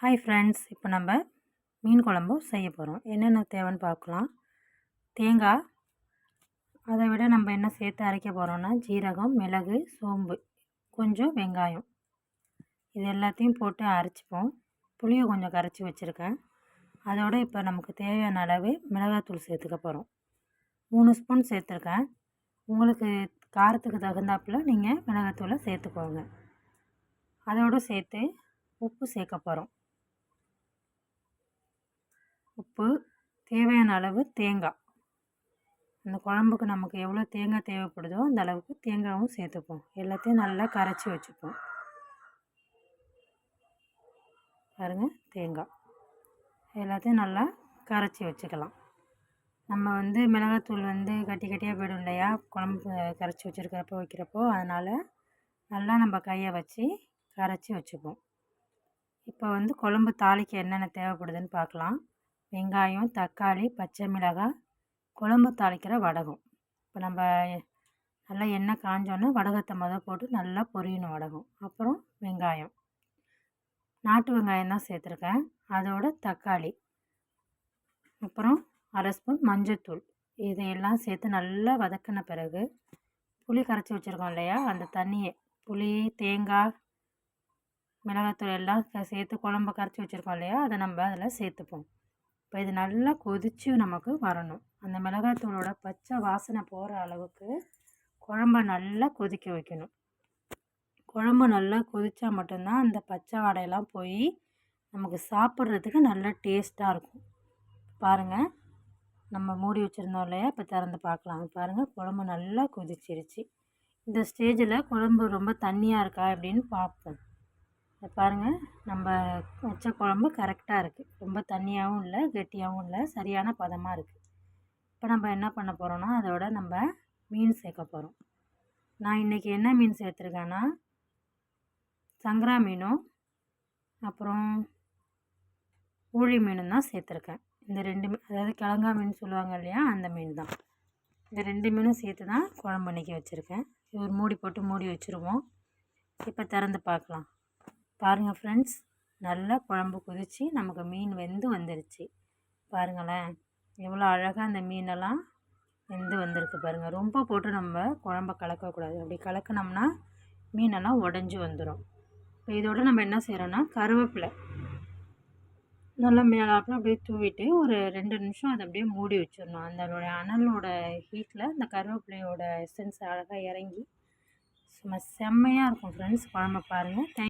Hi friends இப்போ நம்ம மீன் குழம்பு செய்ய போகிறோம் என்னென்ன தேவைன்னு பார்க்கலாம். தேங்காய் அதை விட நம்ம என்ன சேர்த்து அரைக்க போகிறோன்னா ஜீரகம் மிளகு சோம்பு கொஞ்சம் வெங்காயம். இது எல்லாத்தையும் போட்டு அரைச்சிப்போம். புளியை கொஞ்சம் கரைச்சி வச்சுருக்கேன். அதோடு இப்போ நமக்கு தேவையான அளவு மிளகாத்தூள் சேர்த்துக்க போகிறோம் மூணு ஸ்பூன் சேர்த்துருக்கேன். உங்களுக்கு காரத்துக்கு தகுந்தாப்பில் நீங்கள் மிளகாத்தூளை சேர்த்துக்கோங்க. அதோடு சேர்த்து உப்பு சேர்க்க போகிறோம் உப்பு தேவையான அளவு தேங்காய். அந்த குழம்புக்கு நமக்கு எவ்வளோ தேங்காய் தேவைப்படுதோ அந்த அளவுக்கு தேங்காயும் சேர்த்துப்போம். எல்லாத்தையும் நல்லா கரைச்சி வச்சுப்போம். பாருங்கள் தேங்காய். எல்லாத்தையும் நல்லா கரைச்சி வச்சுக்கலாம். நம்ம வந்து மிளகாத்தூள் வந்து கட்டி கட்டியாக போயிடும் இல்லையா? குழம்பு கரைச்சி வச்சுருக்கிறப்போ வைக்கிறப்போ அதனால் நல்லா நம்ம கையை வச்சு கரைச்சி வச்சுப்போம். இப்போ வந்து குழம்பு தாளிக்க என்னென்ன தேவைப்படுதுன்னு பார்க்கலாம். வெங்காயம் தக்காளி பச்சை மிளகாய் குழம்பு தாளிக்கிற வடகம். இப்போ நம்ம நல்லா எண்ணெய் காஞ்சோன்னே வடகத்தை மொதல் போட்டு நல்லா பொரியணும் வடகம். அப்புறம் வெங்காயம். நாட்டு வெங்காயம் தான் சேர்த்துருக்கேன். அதோட தக்காளி. அப்புறம் அரை ஸ்பூன் மஞ்சத்தூள் இதையெல்லாம் சேர்த்து நல்லா வதக்கின பிறகு புளி கரைச்சி வச்சுருக்கோம் இல்லையா? அந்த தண்ணியை. புளி தேங்காய் மிளகாத்தூள் எல்லாம் சேர்த்து குழம்பு கரைச்சி வச்சுருக்கோம் இல்லையா? அதை நம்ம அதில் சேர்த்துப்போம். இப்போ இது நல்லா கொதித்து நமக்கு வரணும். அந்த மிளகாத்தூளோட பச்சை வாசனை போகிற அளவுக்கு குழம்ப நல்லா கொதிக்க வைக்கணும். குழம்பு நல்லா கொதித்தா மட்டும்தான் அந்த பச்சை வாடையெல்லாம் போய் நமக்கு சாப்பிட்றதுக்கு நல்லா டேஸ்ட்டாக இருக்கும். பாருங்கள் நம்ம மூடி வச்சுருந்தோம் இல்லையா? இப்போ திறந்து பார்க்கலாம். பாருங்கள் குழம்பு நல்லா கொதிச்சிருச்சு. இந்த ஸ்டேஜில் குழம்பு ரொம்ப தண்ணியாக இருக்கா? அப்படின்னு பார்ப்போம். இதை பாருங்கள் நம்ம வச்ச குழம்பு கரெக்டாக இருக்குது ரொம்ப தண்ணியாகவும் இல்லை கெட்டியாகவும் இல்லை சரியான பதமாக இருக்குது இப்போ நம்ம என்ன பண்ண போகிறோன்னா அதோட நம்ம மீன் சேர்க்க போகிறோம் நான் இன்றைக்கி என்ன மீன் சேர்த்துருக்கேன்னா சங்கரா மீனும் அப்புறம் ஊழி மீனும் தான் சேர்த்துருக்கேன். இந்த ரெண்டு மீன் அதாவது கிழங்கா மீன் சொல்லுவாங்க இல்லையா அந்த மீன் தான். இந்த ரெண்டு மீனும் சேர்த்து தான் குழம்பு இன்றைக்கி வச்சுருக்கேன். இது ஒரு மூடி போட்டு மூடி வச்சுருவோம். இப்போ திறந்து பார்க்கலாம். பாருங்கள் ஃப்ரெண்ட்ஸ் நல்லா குழம்பு குதித்து நமக்கு மீன் வெந்து வந்துருச்சு. பாருங்களேன் எவ்வளோ அழகாக அந்த மீனெல்லாம் வெந்து வந்திருக்கு பாருங்கள் ரொம்ப போட்டு நம்ம குழம்ப கலக்கக்கூடாது அப்படி கலக்கினோம்னா மீனெல்லாம் உடஞ்சி வந்துடும் இப்போ இதோட நம்ம என்ன செய்கிறோன்னா கருவேப்பிலை நல்லா மேலாப்பில் அப்படியே தூவிட்டு ஒரு ரெண்டு நிமிஷம் அதை அப்படியே மூடி வச்சிடணும். அந்த அனலோட ஹீட்டில் அந்த கருவேப்பிலையோட எசன்ஸ் அழகாக இறங்கி சும்மா செம்மையாக இருக்கும் ஃப்ரெண்ட்ஸ் குழம்ப பாருங்கள் தேங்க்